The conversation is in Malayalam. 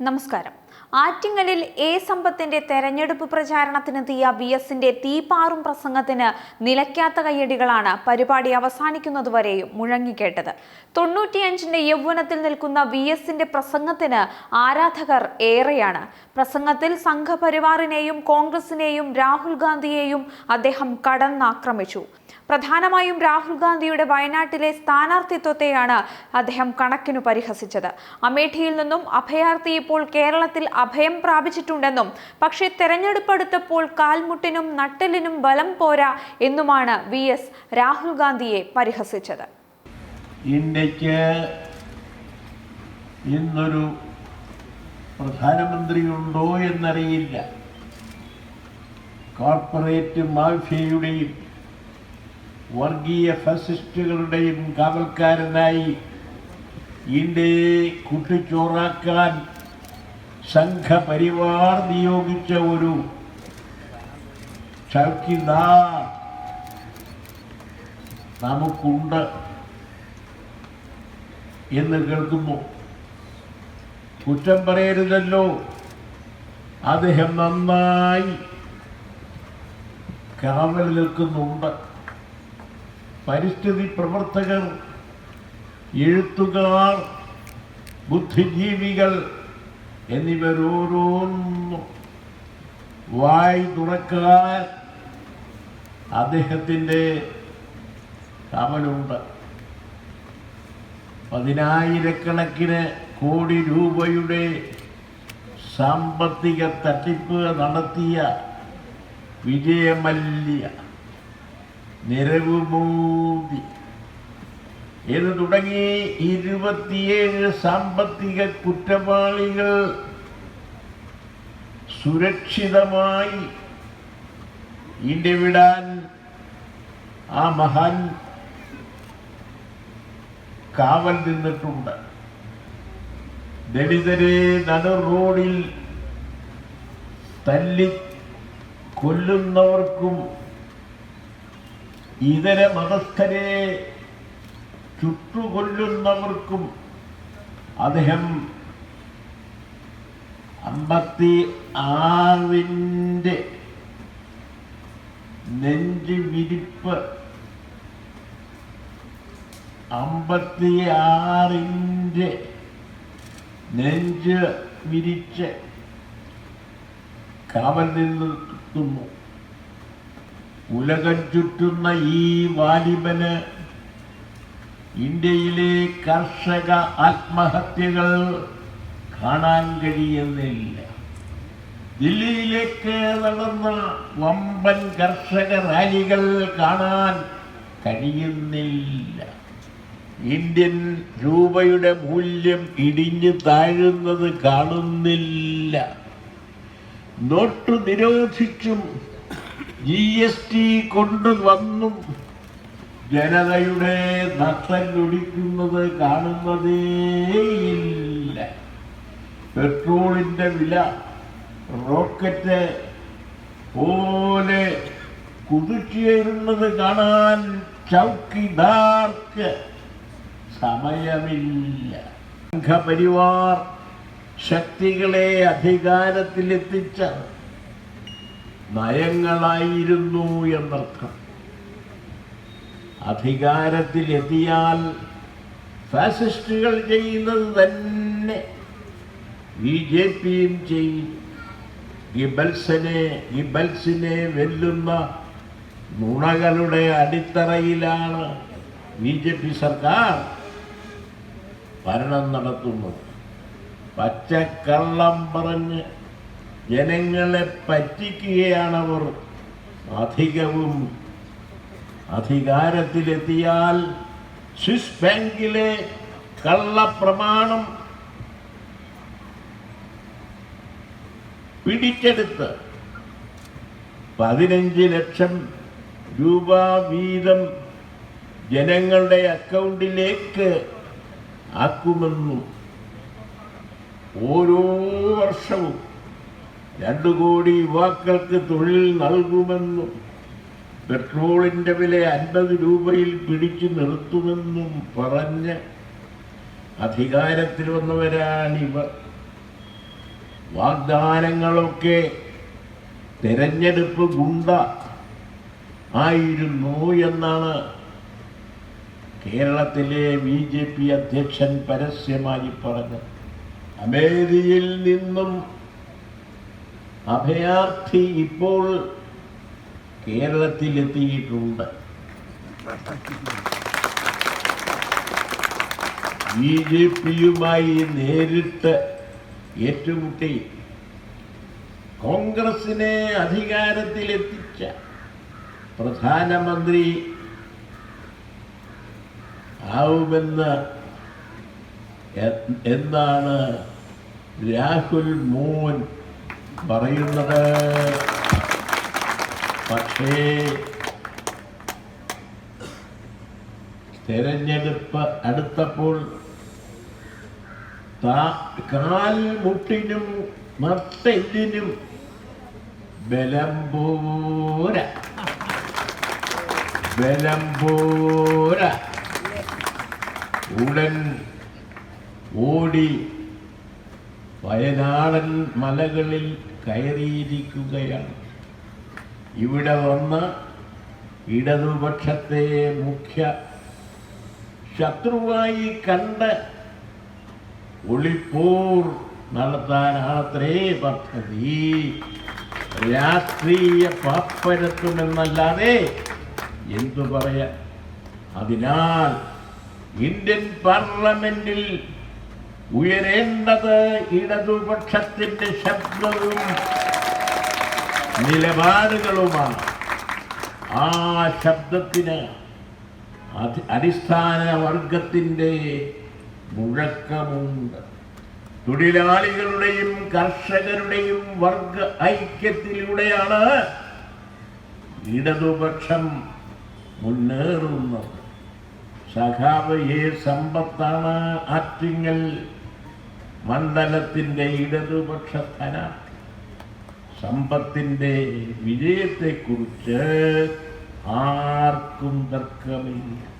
നമസ്കാരം. ആറ്റിങ്ങലിൽ എ സമ്പത്തിന്റെ തെരഞ്ഞെടുപ്പ് പ്രചാരണത്തിനെത്തിയ വി എസിന്റെ തീപാറും പ്രസംഗത്തിന് നിലയ്ക്കാത്ത കയ്യടികളാണ് പരിപാടി അവസാനിക്കുന്നതുവരെയും മുഴങ്ങിക്കേട്ടത്. തൊണ്ണൂറ്റിയഞ്ചിന്റെ യൗവനത്തിൽ നിൽക്കുന്ന വി എസിന്റെ പ്രസംഗത്തിന് ആരാധകർ ഏറെയാണ്. പ്രസംഗത്തിൽ സംഘപരിവാറിനെയും കോൺഗ്രസിനെയും രാഹുൽ ഗാന്ധിയെയും അദ്ദേഹം കടന്നാക്രമിച്ചു. പ്രധാനമായും രാഹുൽ ഗാന്ധിയുടെ വയനാട്ടിലെ സ്ഥാനാർത്ഥിത്വത്തെയാണ് അദ്ദേഹം കണക്കിനു പരിഹസിച്ചത്. അമേഠിയിൽ നിന്നും അഭയാർത്ഥി ഇപ്പോൾ കേരളത്തിൽ അഭയം പ്രാപിച്ചിട്ടുണ്ടെന്നും പക്ഷേ തെരഞ്ഞെടുപ്പെടുത്തപ്പോൾ കാൽമുട്ടിനും നട്ടലിനും ബലം പോരാ എന്നുമാണ് വി എസ് രാഹുൽ ഗാന്ധിയെ പരിഹസിച്ചത്. ഇന്ത്യയ്ക്ക് ഇന്നൊരു പ്രധാനമന്ത്രിയുണ്ടോ എന്നറിയില്ല. കോർപ്പറേറ്റ് മാഫിയയുടെയും വർഗീയ ഫസിസ്റ്റുകളുടെയും കാവൽക്കാരനായി ഇന്ത്യയെ കുട്ടിച്ചോറാക്കാൻ സംഘപരിവാർ നിയോഗിച്ച ഒരു ചൗക്കിദാർ നമുക്കുണ്ട് എന്ന് കേൾക്കുന്നു കുറ്റം പറയരുതല്ലോ. അദ്ദേഹം നന്നായി കാവൽ നിൽക്കുന്നുണ്ട്. പരിസ്ഥിതി പ്രവർത്തകർ എഴുത്തുകാർ ബുദ്ധിജീവികൾ എന്നിവരോരോന്നും വായി തുറക്കാൻ അദ്ദേഹത്തിന്റെ കമലുണ്ട്. പതിനായിരക്കണക്കിന് കോടി രൂപയുടെ സാമ്പത്തിക തട്ടിപ്പ് നടത്തിയ വിജയമല്യ നിരവ് എന്ന് തുടങ്ങി ഇരുപത്തിയേഴ് സാമ്പത്തിക കുറ്റവാളികൾ സുരക്ഷിതമായി ഇന്ത്യ വിടാൻ ആ മഹാൻ കാവൽ നിന്നിട്ടുണ്ട്. ദളിതരെ നടർ റോഡിൽ തല്ലി കൊല്ലുന്നവർക്കും ഇതര മതസ്ഥരെ ചുട്ടുകൊല്ലുന്നവർക്കും അദ്ദേഹം അമ്പത്തി ആറിന്റെ നെഞ്ച് വിരിപ്പ് അമ്പത്തി ആറിന്റെ നെഞ്ച് വിരിച്ച് കാവൽ നിന്നു ഉലകം ചുറ്റുന്ന ഈ വാലിബന് ഇന്ത്യയിലെ കർഷക ആത്മഹത്യകൾ കാണാൻ കഴിയുന്നില്ല. ദില്ലിയിലേക്ക് നടന്ന വമ്പൻ കർഷക റാലികൾ കാണാൻ കഴിയുന്നില്ല. ഇന്ത്യൻ രൂപയുടെ മൂല്യം ഇടിഞ്ഞു താഴുന്നത് കാണുന്നില്ല. നോട്ട് നിരോധിച്ചും ജി എസ് ടി കൊണ്ടുവന്നും ജനതയുടെ നട്ടല്ലൊടിക്കുന്നത് കാണുന്നതേയില്ല പെട്രോളിന്റെ വില റോക്കറ്റ് പോലെ കുതിച്ചേരുന്നത് കാണാൻ ചൗക്കിദാർക്ക് സമയമില്ല. സംഘപരിവാർ ശക്തികളെ അധികാരത്തിലെത്തിച്ച നയങ്ങളായിരുന്നു എന്നർത്ഥം. അധികാരത്തിലെത്തിയാൽ ഫാസിസ്റ്റുകൾ ചെയ്യുന്നത് തന്നെ ബി ജെ പിയും ചെയ്യും. ഗിബൽസിനെ ഗിബൽസിനെ വെല്ലുന്ന നുണകളുടെ അടിത്തറയിലാണ് ബി ജെ പി സർക്കാർ ഭരണം നടത്തുന്നത്. പച്ചക്കള്ളം പറഞ്ഞ് ജനങ്ങളെ പറ്റിക്കുകയാണവർ അധികവും അധികാരത്തിലെത്തിയാൽ സ്വിസ് ബാങ്കിലെ കള്ളപ്രമാണം പിടിച്ചെടുത്ത് പതിനഞ്ച് ലക്ഷം രൂപ വീതം ജനങ്ങളുടെ അക്കൗണ്ടിലേക്ക് ആക്കുമെന്നും ഓരോ വർഷവും രണ്ടു കോടി യുവാക്കൾക്ക് തൊഴിൽ നൽകുമെന്നും പെട്രോളിന്റെ വില അൻപത് രൂപയിൽ പിടിച്ചു നിർത്തുമെന്നും പറഞ്ഞ് അധികാരത്തിൽ വന്നവരാണിവർ വാഗ്ദാനങ്ങളൊക്കെ തെരഞ്ഞെടുപ്പ് ഗുണ്ട ആയിരുന്നു എന്നാണ് കേരളത്തിലെ ബി ജെ പി അധ്യക്ഷൻ പരസ്യമായി പറഞ്ഞത്. അമേരിയിൽ നിന്നും അഭയാർത്ഥി ഇപ്പോൾ കേരളത്തിലെത്തിയിട്ടുണ്ട്. ബി ജെ പിയുമായി നേരിട്ട് ഏറ്റുമുട്ടി. കോൺഗ്രസിനെ അധികാരത്തിലെത്തിച്ച പ്രധാനമന്ത്രി ആവുമെന്ന് എന്നാണ് രാഹുൽ മോൻ പറയുന്നത്. പക്ഷേ തെരഞ്ഞെടുപ്പ് അടുത്തപ്പോൾ താ- കാൽ മുട്ടിനും നട്ടെല്ലിനും ബലം പോര. ബലം പോര. ഉടൻ ഓടി വയനാടൻ മലകളിൽ കയറിയിരിക്കുകയാണ്. ഇവിടെ വന്ന് ഇടതുപക്ഷത്തെ മുഖ്യ ശത്രുവായി കണ്ട് ഒളിപ്പോർ നടത്താനാത്രേ പദ്ധതി. രാഷ്ട്രീയ പാപ്പരത്വമെന്നല്ലാതെ എന്തു പറയാൻ അതിനാൽ ഇന്ത്യൻ പാർലമെന്റിൽ ഉയരേണ്ടത് ഇടതുപക്ഷത്തിന്റെ ശബ്ദവും നിലപാടുകളുമാണ്. ആ ശബ്ദത്തിന് അടിസ്ഥാന വർഗത്തിന്റെ മുഴക്കമുണ്ട്. തൊഴിലാളികളുടെയും കർഷകരുടെയും വർഗ ഐക്യത്തിലൂടെയാണ് ഇടതുപക്ഷം മുന്നേറുന്നത്. സഖാവ് എ സമ്പത്താണ് ആറ്റിങ്ങൽ മണ്ഡലത്തിന്റെ ഇടതുപക്ഷ സ്ഥാനാർത്ഥി സമ്പത്തിന്റെ വിജയത്തെക്കുറിച്ച് ആർക്കും തർക്കമില്ല.